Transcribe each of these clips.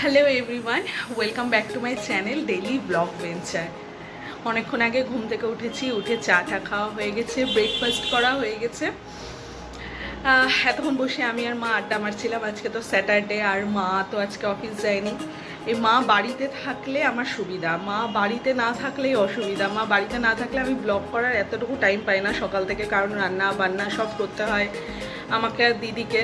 Hello everyone welcome back to my channel daily vlog venture অনেকক্ষণ আগে ঘুম থেকে উঠেছি, উঠে চা টা খাওয়া হয়ে গেছে ব্রেকফাস্ট করা হয়ে গেছে। এতক্ষণ বসে আমি আর মা আড্ডা মারছিলাম, আজকে তো স্যাটারডে আর মা তো আজকে অফিস যায়নি। এই মা বাড়িতে থাকলে আমার সুবিধা, মা বাড়িতে না থাকলেই অসুবিধা। মা বাড়িতে না থাকলে আমি ব্লগ করার এতটুকু টাইম পাই না সকাল থেকে, কারণ রান্না বান্না সব করতে হয় আমাকে দিদিকে।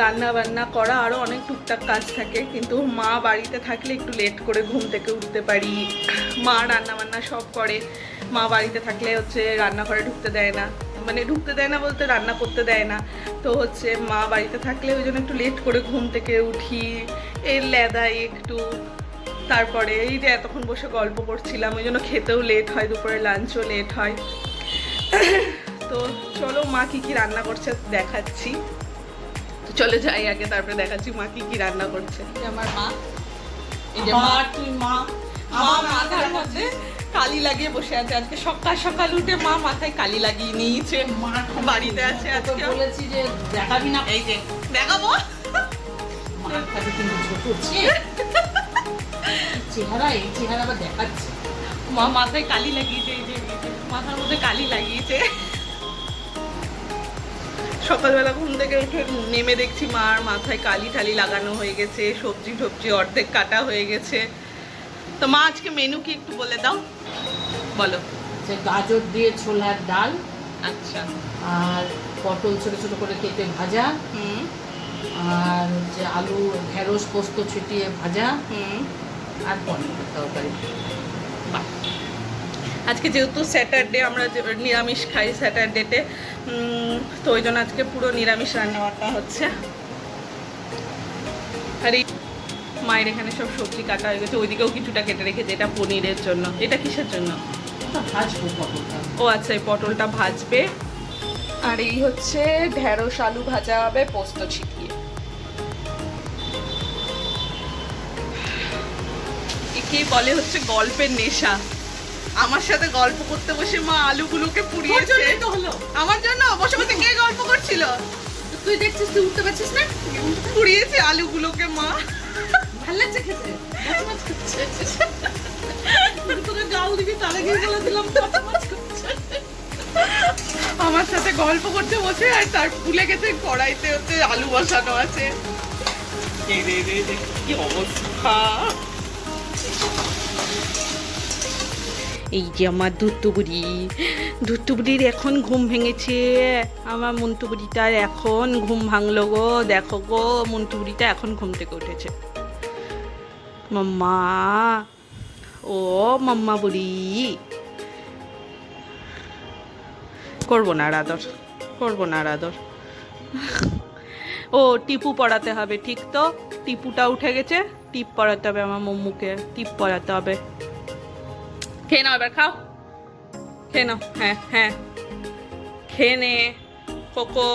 রান্না বান্না করা আরও অনেক টুকটাক কাজ থাকে, কিন্তু মা বাড়িতে থাকলে একটু লেট করে ঘুম থেকে উঠতে পারি। মা রান্না বান্না সব করে। মা বাড়িতে থাকলে হচ্ছে রান্নাঘরে ঢুকতে দেয় না। মানে ঢুকতে দেয় না বলতে রান্না করতে দেয় না। তো হচ্ছে মা বাড়িতে থাকলে ওই জন্য একটু লেট করে ঘুম থেকে উঠি। এই লেদাই একটু। তারপরে এই যে এতক্ষণ বসে গল্প করছিলাম, ওই জন্য খেতেও লেট হয়, দুপুরে লাঞ্চও লেট হয়। তো চলো মা কি কি রান্না করছে দেখাচ্ছি। চলে যাই আগে তারপরে দেখাচ্ছি মা কি কি রান্না করছে। আমার মা এই যে মা তুই মা মা মাথার মধ্যে কালি লাগিয়ে বসে আছে আজকে। সকাল সকাল উঠে মা মাথায় কালি লাগিয়ে নিয়েছে। মা বাড়িতে আছে আজকে। বলেছি যে দেখাবি না। এই যে দেখাবো? চেহারা এই চেহারা আবার দেখাচ্ছে। মা মাথায় কালি লাগিয়েছে এই যে, মাথার মধ্যে কালি লাগিয়েছে। সকালবেলা ঘুম থেকে উঠে নেমে দেখছি মার মাথায় কালি টালি লাগানো হয়ে গেছে সবজি টবজি অর্ধেক কাটা হয়ে গেছে। তো মা আজকে মেনু কি একটু বলে দাও? বলো। যে গাজর দিয়ে ছোলার ডাল আচ্ছা। আর পটল ছোট ছোট করে কেটে ভাজা হুম। আর হচ্ছে আলু ঢেঁড়স পোস্ত ছিটিয়ে ভাজা হুম। আর পনিরের তরকারি। বাহ। আজকে যেহেতু স্যাটারডে আমরা যে- নিরামিষ খাই স্যাটারডেতে তো। ওই জন্য আজকে পুরো নিরামিষ রান্না বান্না হচ্ছে। আর এই মায়ের এখানে সব সবজি কাটা হয়ে গেছে। ওইদিকেও কিছুটা কেটে রেখেছে। এটা পনিরের জন্য। এটা কিসের জন্য? ও আচ্ছা এই পটলটা ভাজবে। আর এই হচ্ছে ঢেঁড়স আলু ভাজা হবে পোস্ত ছিটিয়ে। একে বলে হচ্ছে গল্পের নেশা। আমার সাথে গল্প করতে বসে মা আলুগুলোকে পুড়িয়েছে। আমার জন্য? বসে বসে কে গল্প করছিল? তুই দেখছিস তুই উঠতে পারছিস না? পুড়িয়েছে আলুগুলোকে মা। ভালো লাগছে খেতে? তোকে গাল দিবি দিলাম আমার সাথে গল্প করতে বসে আর তার ভুলে গেছে কড়াইতে হচ্ছে আলু বসানো আছে। এই রে রে রে, কি অবস্থা? এই যে আমার দুত্তুবুড়ি দুত্তুবুড়ির এখন ঘুম ভেঙেছে। আমার মন্তুবুড়িটার এখন ঘুম ভাঙলো গো। দেখো গো মন্তুবুড়িটা এখন ঘুম থেকে উঠেছে। মাম্মা, ও মাম্মা বুড়ি। করব না আর আদর করব না আর আদর ও, টিপু পড়াতে হবে, ঠিক তো? টিপুটা উঠে গেছে, টিপ পড়াতে হবে আমার মম্মুকে, টিপ পড়াতে হবে। খেয়ে নাও এবার, খাও। খেয়ে নাও হ্যাঁ হ্যাঁ। খেয়ে নে, কোকো।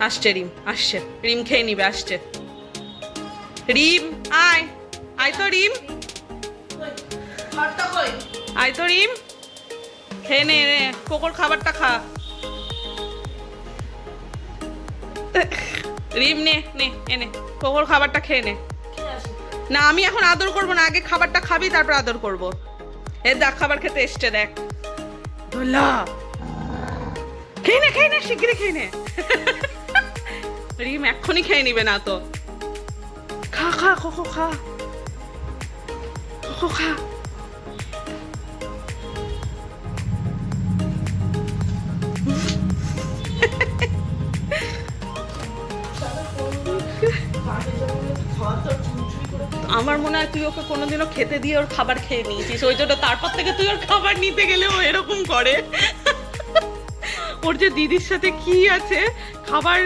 আসছে রিম আসছে। রিম খেয়ে নিবে, আসছে। রিম, আয়। আয় তো রিম। আয় তো রিম। খেয়ে নে রে কোকোর খাবারটা খা। রিম নে নে, এনে। কোকোর খাবারটা খেয়ে নে। না, আমি এখন আদর করব না, আগে খাবারটা খাবি, তারপর আদর করব। এ দেখ, খাবার খেতে এসছে, দেখ। দোলা খেয়ে নে খেয়ে নে, শিগগিরই খেয়ে নে। রিম এক্ষুনি খেয়ে নিবে না তো। খা খা, খো। খা খো, খা। আমার মনে হয় তুই ওকে কোনোদিনও খেতে দিয়ে ওর খাবার খেয়ে নিয়েছিস। ওই জন্য তারপর থেকে তুই ওর খাবার নিতে গেলে ও এরকম করে। ওর যে দিদির সাথে কি আছে, খাবার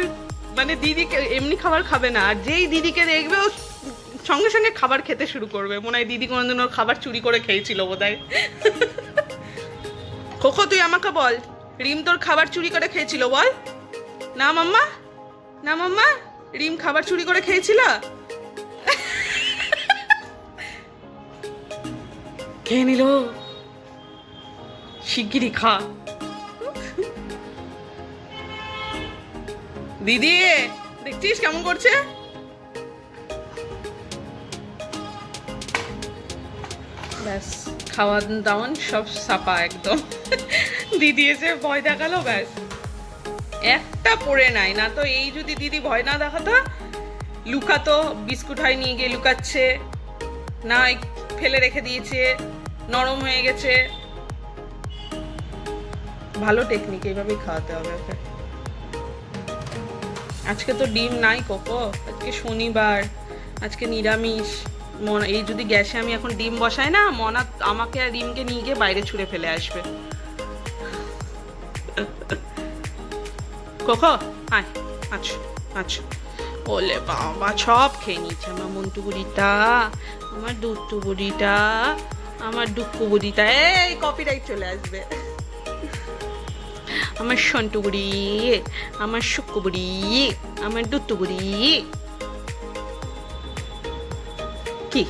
মানে দিদিকে এমনি খাবার খাবে না, আর যেই দিদিকে দেখবে ও সঙ্গে সঙ্গে খাবার খেতে শুরু করবে। মনে হয় দিদি কোনোদিন ওর খাবার চুরি করে খেয়েছিল বোধহয়। খোখো, তুই আমাকে বল, রিম তোর খাবার চুরি করে খেয়েছিল বল। না মাম্মা না মাম্মা, রিম খাবার চুরি করে খেয়েছিল? খেয়ে নিল। শিগগিরই খা। দিদি, দেখছিস কেমন করছে? ব্যাস, খাওয়া দাওয়ান সব সাপা একদম। দিদি এসে ভয় দেখাল, ব্যাস। একটা পড়ে নাই, না তো এই যদি দিদি ভয় না দেখাতো, লুকাতো, বিস্কুট হয় নিয়ে গিয়ে লুকাচ্ছে, না ফেলে রেখে দিয়েছে। নরম হয়ে গেছে। ভালো টেকনিক এইভাবেই খাওয়াতে হবে ওকে। আজকে তো ডিম নাই কোকো, আজকে শনিবার, আজকে নিরামিষ। মনা, এই যদি গ্যাসে আমি এখন ডিম বসাই না, মনা আমাকে আর ডিমকে নিয়ে গিয়ে বাইরে ছুঁড়ে ফেলে আসবে। কোকো, আয় আচ্ছা আচ্ছা। ওলে বাবা, সব খেয়ে নিচ্ছে আমার মন্টু বুড়িটা, আমার দুট্টু বুড়িটা। আমার ডুক্কু বুড়িটা। এই কপিরাইট চলে আসবে। আমার সন্টু বুড়ি, আমার শুক্কু বুড়ি, আমার দুত্তু বুড়ি। কি?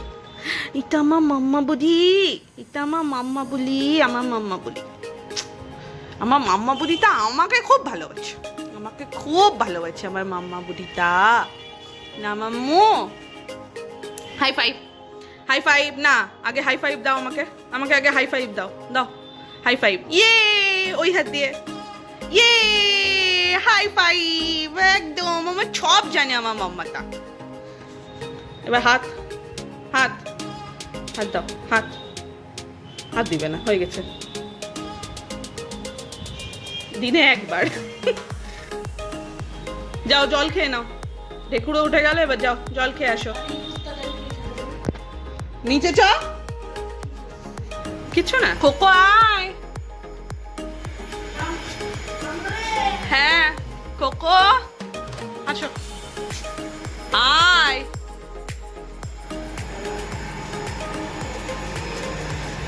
এটা আমার মাম্মা বুড়ি। এটা আমার মাম্মা বলি আমার মাম্মা বলি আমার মাম্মা বুড়িটা আমাকে খুব ভালোবাসে। আমাকে খুব ভালোবাসে আমার মাম্মা বুড়িটা। না, মাম্মু। হাই ফাইভ হাই ফাইভ না, আগে হাই ফাইভ দাও আমাকে। আমাকে আগে হাই ফাইভ দাও। দাও হাই ফাইভ ইয়ে ওই হাত দিয়ে। ইয়ে হাই ফাইভ একদম। আমার সব জানে আমার মাম্মাটা। এবার হাত হাত হাত দাও, হাত। হাত দিবে না, হয়ে গেছে। দিনে একবার। যাও, জল খেয়ে নাও। ঢেকুড়ো উঠে গেল, এবার যাও, জল খেয়ে আসো। নিচে চ কিছু না। কোকো আয়। হ্যাঁ কোকো আসো। আয়।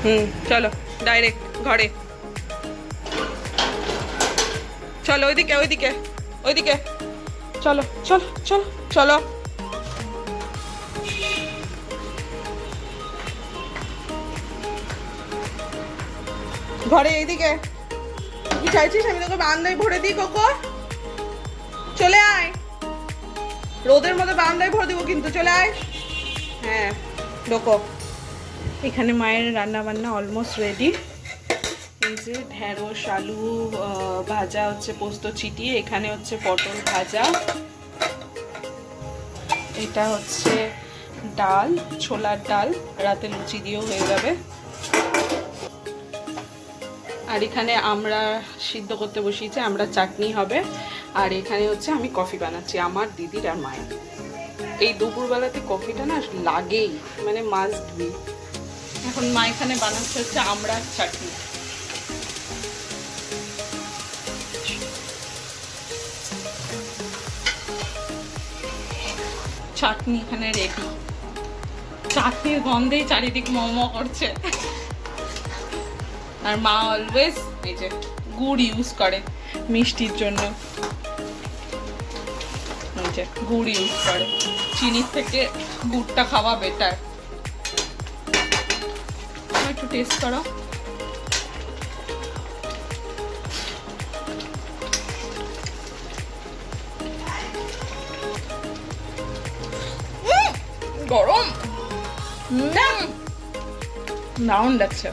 হুম চলো ডাইরেক্ট ঘরে। চলো ওইদিকে ওইদিকে ওইদিকে। চলো চলো চলো চলো। ঘরে এইদিকে। কি চাইছিস? আমি তোকে বারান্দায় ভরে দিই, কোকো। চলে আয়। রোদের মধ্যে বারান্দায় ভরে দিব কিন্তু, চলে আয়। হ্যাঁ ঢোকো। এখানে মায়ের রান্না বান্না অলমোস্ট রেডি এই যে ঢেঁড়স, আলু ভাজা হচ্ছে পোস্ত ছিটিয়ে এখানে হচ্ছে পটল ভাজা। এটা হচ্ছে ডাল, ছোলার ডাল, রাতে লুচি দিয়েও হয়ে যাবে। আর এখানে আমরা সিদ্ধ করতে বসিয়েছি, আমরা চাটনি হবে। আর এখানে হচ্ছে আমি কফি বানাচ্ছি, আমার দিদির আর মায়ের। এই দুপুরবেলাতে কফিটা না লাগেই মানে মাস্ট বি এখন মা এখানে বানাচ্ছে হচ্ছে আমরা চাটনি। চাটনি এখানে রেডি চাটনির গন্ধেই চারিদিক মোমো করছে। আর মা অলওয়েজ এই যে গুড় ইউজ করে মিষ্টির জন্য। গুড় ইউজ করে। চিনির থেকে গুড়টা খাওয়া বেটার একটু টেস্ট করো। গরম। দারুণ লাগছে।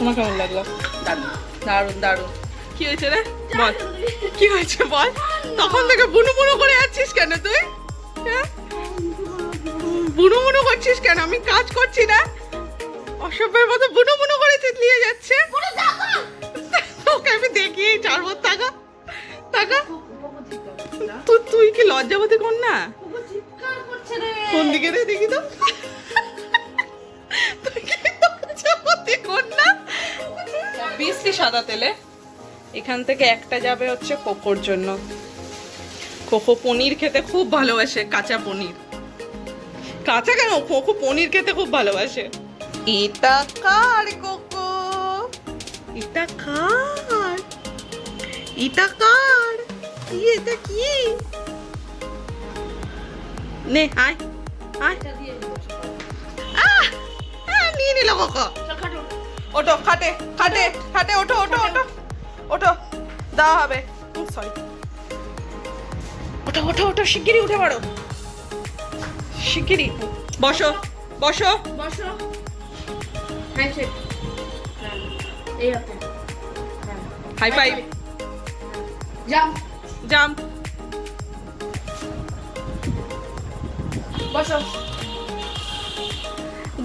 তোমার কেমন লাগল? দারুণ। দারুণ দারুণ। কি হয়েছে রে? বল। কি হয়েছে বল? তখন থেকে বুনু বুনু করে যাচ্ছিস কেন তুই? হ্যাঁ? বুনু বুনু করছিস কেন? আমি কাজ করছি না। অসভ্যের মতো বুনু বুনু করে চিতলিয়ে যাচ্ছে। ওকে আমি দেখি চারবো টাকা টাকা তুই তুই কি লজ্জাবতী কর না কোন দিকে রে দেখি তো? বিশটি সাদা তেলে? এখান থেকে একটা যাবে হচ্ছে কোকোর জন্য। কোকো পনির খেতে খুব ভালোবাসে কাঁচা পনির। কাঁচা কেন? কোকো পনির খেতে খুব ভালোবাসে। এটা কার কোকো? এটা কার? এটা কার? কি এটা কি? নে আয় আয়। নিয়ে নিল কোকো। ওটো খাটে খাটে খাটে ওঠো ওঠো ওঠো ওঠো দেওয়া হবে। সরি ওঠো ওঠো ওঠো শিগগিরই উঠে পড়ো। শিগগিরই। বসো বসো। বসো। হ্যান্ডশেক এই হাতে। High five jump. জাম্প। বসো।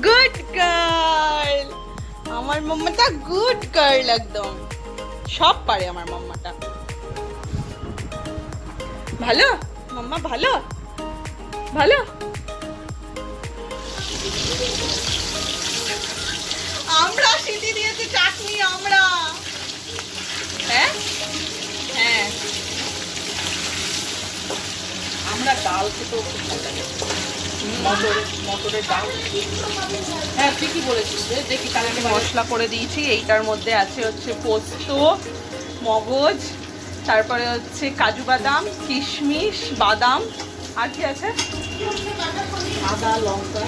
Good girl. আমার মাম্মাটা গুড গার্ল একদম। সব পারে আমার মাম্মাটা। ভালো? মাম্মা ভালো? ভালো? আমরা সিটি দিয়েছি চাটনি, আমরা। হ্যাঁ? হ্যাঁ। আমরা ডাল খেতেও খুব ভালো লাগে। হ্যাঁ ঠিকই বলেছিস রে। দেখি তাহলে আমি মশলা করে দিয়েছি। এইটার মধ্যে আছে হচ্ছে পোস্ত মগজ তারপরে হচ্ছে কাজু বাদাম কিশমিশ বাদাম। আর কি আছে? আদা লঙ্কা।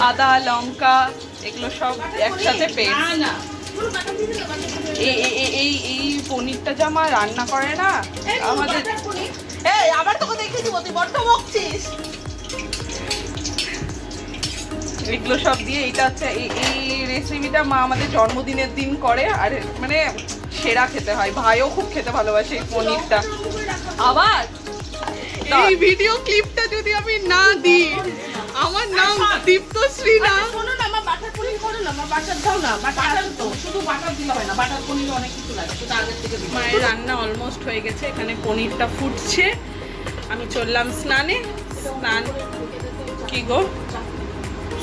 আদা লঙ্কা এগুলো সব একসাথে পেস্ট। এই এই- পনিরটা যে আমার রান্না করে না আমাদের এই আবার তোকে দেখে দিব তুই বড্ড বকছিস। এগুলো সব দিয়ে এটা হচ্ছে এই রেসিপিটা মা আমাদের জন্মদিনের দিন করে আর মানে সেরা খেতে হয়। ভাইও খুব খেতে ভালোবাসে এই পনিরটা। আবার? এই ভিডিও ক্লিপটা যদি আমি না দিই আমার নাম দীপ্তশ্রী না। শোনো না আমার বাটার পনির করো না আমার বাটার দাও না বাটার তো। শুধু বাটার দিলে হয় না বাটার পনির অনেক কিছু লাগে আগের থেকে মায়ের রান্না অলমোস্ট হয়ে গেছে এখানে পনিরটা ফুটছে। আমি চললাম স্নানে। স্নান কি গো?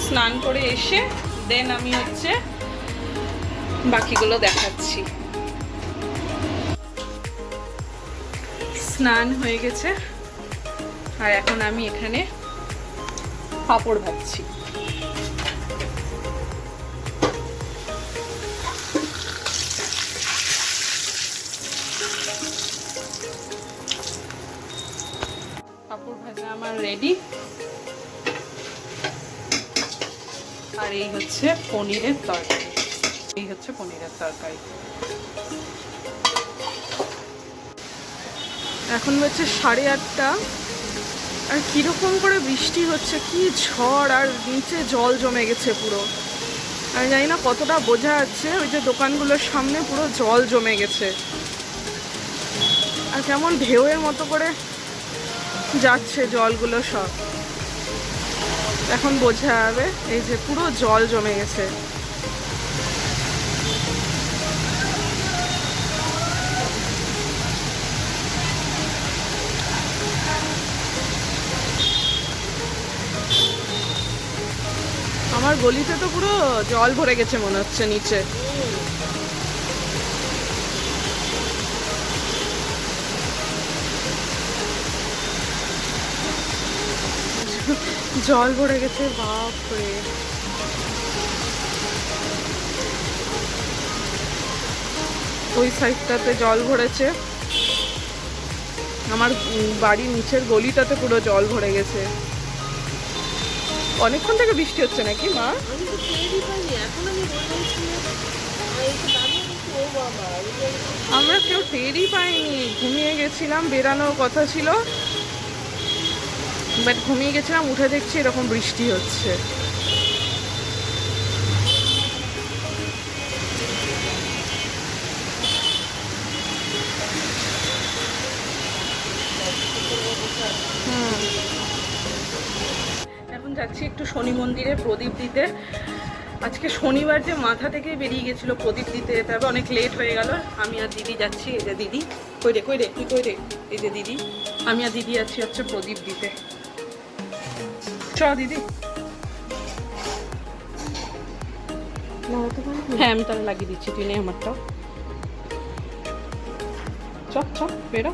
স্নান করে এসে দেন আমি হচ্ছে বাকিগুলো দেখাচ্ছি। স্নান হয়ে গেছে, আর এখন আমি এখানে পাঁপড় ভাজছি। পাঁপড় ভাজা আমার রেডি হচ্ছে পনিরের তরকারি। এই হচ্ছে পনিরের তরকারি। এখন হচ্ছে সাড়ে আটটা। আর কীরকম করে বৃষ্টি হচ্ছে, কি ঝড়, আর নিচে জল জমে গেছে পুরো। আমি জানি না কতটা বোঝা যাচ্ছে, ওই যে দোকানগুলোর সামনে পুরো জল জমে গেছে। আর কেমন ঢেউয়ের মতো করে যাচ্ছে জলগুলো সব। এখন বোঝা যাবে, এই যে পুরো জল জমে গেছে। আমার গলিতে তো পুরো জল ভরে গেছে মনে হচ্ছে নিচে। জল ভরে গেছে, বাপরে। ওই সাইডটাতে জল ভরেছে। আমার বাড়ির নিচের গলিটাতে পুরো জল ভরে গেছে। অনেকক্ষণ থেকে বৃষ্টি হচ্ছে নাকি, মা? আমরা কেউ টেরই পাইনি। ঘুমিয়ে গেছিলাম, বেরানোর কথা ছিল। বাট ঘুমিয়ে গেছিলাম, উঠে দেখছি এরকম বৃষ্টি হচ্ছে। এখন যাচ্ছি একটু শনি মন্দিরে প্রদীপ দিতে। আজকে শনিবার যে মাথা থেকে বেরিয়ে গেছিল প্রদীপ দিতে যেতে হবে অনেক লেট হয়ে গেল। আমি আর দিদি যাচ্ছি, এই যে দিদি। কই রে কই রে, তুই কই রে? এই যে দিদি। আমি আর দিদি যাচ্ছি হচ্ছে প্রদীপ দিতে। চ দিদি হ্যাঁ আমি তাহলে লাগিয়ে দিচ্ছি, তুই নেই আমারটা চপ চপ বেরো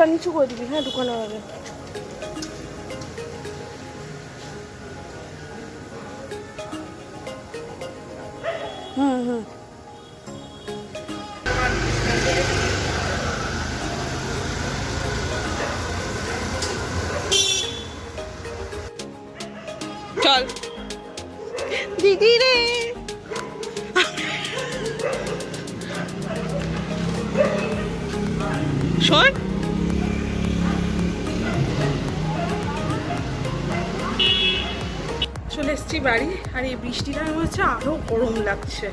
মুখটা নিচু করে দিবি হ্যাঁ ঢুকানোর আগে। আর এই বৃষ্টিটা হচ্ছে আরও গরম লাগছে।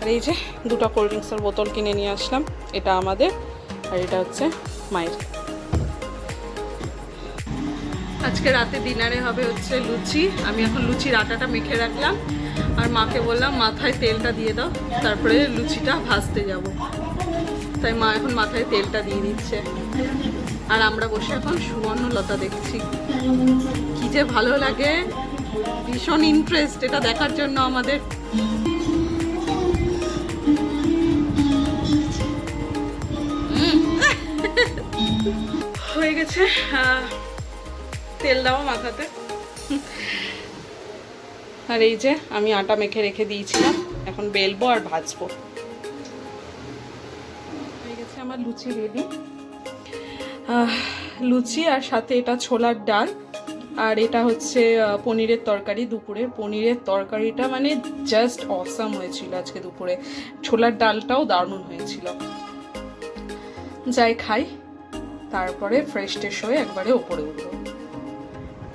আর এই যে দুটো কোল্ড ড্রিঙ্কসের বোতল কিনে নিয়ে আসলাম, এটা আমাদের আর এটা হচ্ছে মায়ের। আজকে রাতে ডিনারে হবে হচ্ছে লুচি। আমি এখন লুচির আটাটা মেখে রাখলাম। আর মাকে বললাম, মাথায় তেলটা দিয়ে দাও, তারপরে লুচিটা ভাজতে যাব। তাই মা এখন মাথায় তেলটা দিয়ে দিচ্ছে। আর আমরা বসে এখন সুবর্ণলতা দেখছি। কি যে ভালো লাগে। ভীষণ ইন্টারেস্ট এটা দেখার জন্য আমাদের। হয়ে গেছে তেল দাও মাথাতে। আর এই যে, আমি আটা মেখে রেখে দিয়েছিলাম, এখন বেলবো আর ভাজবো। হয়ে গেছে আমার লুচি রেডি লুচি আর সাথে এটা ছোলার ডাল। আর এটা হচ্ছে পনিরের তরকারি দুপুরে। পনিরের তরকারিটা মানে জাস্ট অসাম হয়েছিল আজকে দুপুরে। ছোলার ডালটাও দারুণ হয়েছিল। যাই খাই, তারপরে ফ্রেশ ট্রেশ হয়ে একবারে ওপরে উঠবো।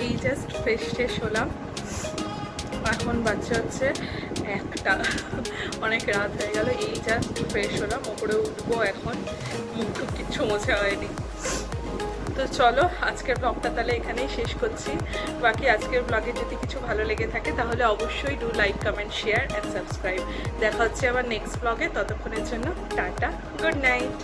এই জাস্ট ফ্রেশ ট্রেশ হলাম। এখন বাচ্চা হচ্ছে একটা। অনেক রাত হয়ে গেল, এই জাস্ট ফ্রেশ হলাম, ওপরে উঠবো এখন। মুখ কিচ্ছু মোছা হয়নি। তো চলো, আজকের ব্লগটা তাহলে এখানেই শেষ করছি। বাকি আজকের ব্লগে যদি কিছু ভালো লেগে থাকে, তাহলে অবশ্যই do like comment share and subscribe দেখা হচ্ছে আবার নেক্সট ব্লগে ততক্ষণের জন্য টাটা গুড নাইট